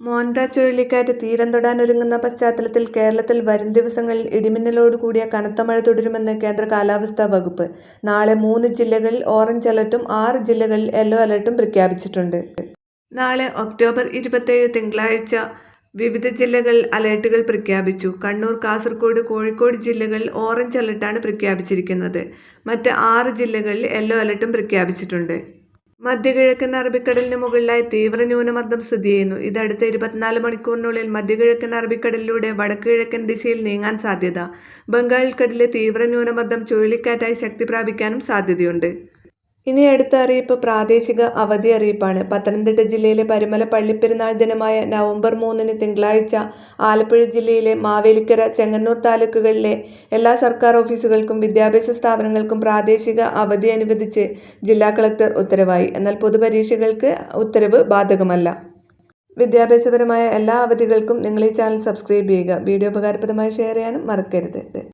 മോന്ത ചുഴലിക്കാറ്റ് തീരം തൊടാനൊരുങ്ങുന്ന പശ്ചാത്തലത്തിൽ കേരളത്തിൽ വരും ദിവസങ്ങളിൽ ഇടിമിന്നലോട് കൂടിയ കനത്ത മഴ തുടരുമെന്ന് കേന്ദ്ര കാലാവസ്ഥാ വകുപ്പ്. നാളെ മൂന്ന് ജില്ലകളിൽ ഓറഞ്ച് അലർട്ടും ആറ് ജില്ലകളിൽ യെല്ലോ അലർട്ടും പ്രഖ്യാപിച്ചിട്ടുണ്ട്. നാളെ ഒക്ടോബർ ഇരുപത്തേഴ് തിങ്കളാഴ്ച വിവിധ ജില്ലകളിൽ അലേർട്ടുകൾ പ്രഖ്യാപിച്ചു. കണ്ണൂർ, കാസർഗോഡ് കോഴിക്കോട് ജില്ലകളിൽ ഓറഞ്ച് അലർട്ടാണ് പ്രഖ്യാപിച്ചിരിക്കുന്നത്. മറ്റ് ആറ് ജില്ലകളിൽ യെല്ലോ അലർട്ടും പ്രഖ്യാപിച്ചിട്ടുണ്ട്. മധ്യകിഴക്കൻ അറബിക്കടലിന് മുകളിലായി തീവ്ര ന്യൂനമർദം സ്ഥിതിചെയ്യുന്നു. ഇത് അടുത്ത ഇരുപത്തിനാല് മണിക്കൂറിനുള്ളിൽ മധ്യകിഴക്കൻ അറബിക്കടലിലൂടെ വടക്കുകിഴക്കൻ ദിശയിൽ നീങ്ങാൻ സാധ്യത. ബംഗാൾ ഉൾക്കടലിൽ തീവ്ര ന്യൂനമർദ്ദം ചുഴലിക്കാറ്റായി ശക്തി പ്രാപിക്കാനും സാധ്യതയുണ്ട്. ഇനി അടുത്ത അറിയിപ്പ് പ്രാദേശിക അവധി അറിയിപ്പാണ്. പത്തനംതിട്ട ജില്ലയിലെ പരുമല പള്ളിപ്പെരുന്നാൾ ദിനമായ നവംബർ മൂന്നിന് തിങ്കളാഴ്ച ആലപ്പുഴ ജില്ലയിലെ മാവേലിക്കര, ചെങ്ങന്നൂർ താലൂക്കുകളിലെ എല്ലാ സർക്കാർ ഓഫീസുകൾക്കും വിദ്യാഭ്യാസ സ്ഥാപനങ്ങൾക്കും പ്രാദേശിക അവധി അനുവദിച്ച് ജില്ലാ കളക്ടർ ഉത്തരവായി. എന്നാൽ പൊതുപരീക്ഷകൾക്ക് ഉത്തരവ് ബാധകമല്ല. വിദ്യാഭ്യാസപരമായ എല്ലാ അവധികൾക്കും നിങ്ങൾ ഈ ചാനൽ സബ്സ്ക്രൈബ് ചെയ്യുക. വീഡിയോ ഉപകാരപ്രദമായി ഷെയർ ചെയ്യാനും മറക്കരുത്.